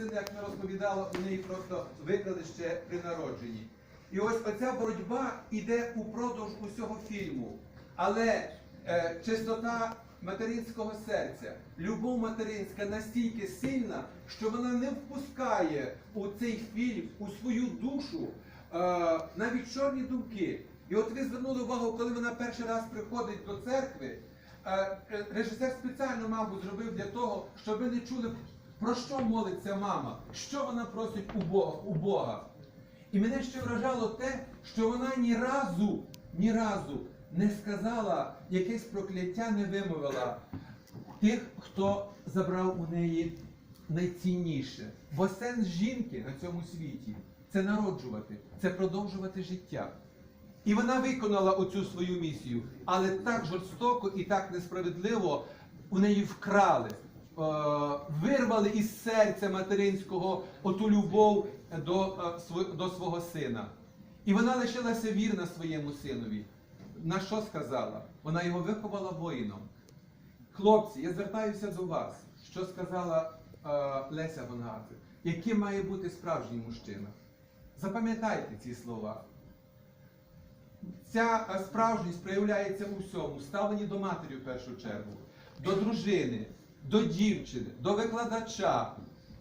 сина, як ми розповідали, у неї просто викрали ще при народженні. І ось оця боротьба йде упродовж усього фільму. Але е, чистота материнського серця, любов материнська настільки сильна, що вона не впускає у цей фільм, у свою душу е, навіть чорні думки. І от ви звернули увагу, коли вона перший раз приходить до церкви, е, режисер спеціально, мабуть, зробив для того, щоб ви не чули, про що молиться мама, що вона просить у Бога. У Бога. І мене ще вражало те, що вона ні разу, ні разу не сказала якесь прокляття, не вимовила тих, хто забрав у неї найцінніше. Бо сенс жінки на цьому світі це народжувати, це продовжувати життя. І вона виконала оцю свою місію, але так жорстоко і так несправедливо у неї вкрали, вирвали із серця материнського оту любов до, е, до свого сина. І вона лишилася вірна своєму синові. На що сказала? Вона його виховала воїном. Хлопці, я звертаюся до вас, що сказала е, Леся Гонгадзе, яким має бути справжній мужчина. Запам'ятайте ці слова. Ця е, справжність проявляється у всьому, ставленні до матері в першу чергу, до дружини, до дівчини, до викладача,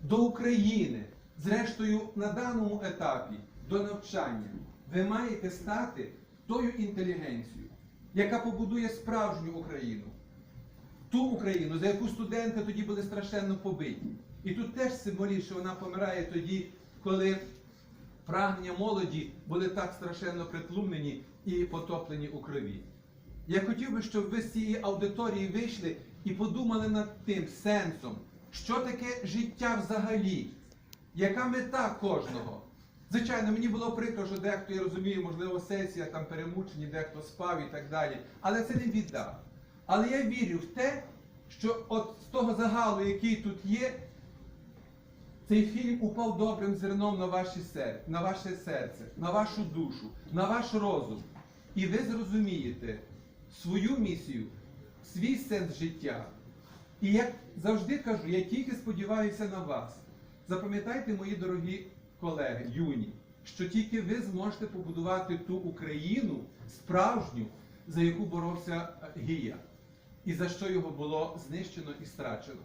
до України. Зрештою, на даному етапі до навчання ви маєте стати тою інтелігенцією, яка побудує справжню Україну. Ту Україну, за яку студенти тоді були страшенно побиті. І тут теж символіше, вона помирає тоді, коли прагнення молоді були так страшенно притлумлені і потоплені у крові. Я хотів би, щоб ви з цієї аудиторії вийшли і подумали над тим сенсом, що таке життя взагалі, яка мета кожного. Звичайно, мені було прикро, що дехто, я розумію, можливо, сесія там перемучені, дехто спав і так далі. Але це не біда. Але я вірю в те, що от з того загалу, який тут є, цей фільм упав добрим зерном на, ваші сер... на ваше серце, на вашу душу, на ваш розум. І ви зрозумієте свою місію, свій сенс життя. І як завжди кажу, я тільки сподіваюся на вас. Запам'ятайте, мої дорогі колеги, юні, що тільки ви зможете побудувати ту Україну справжню, за яку боровся Гія, і за що його було знищено і страчено.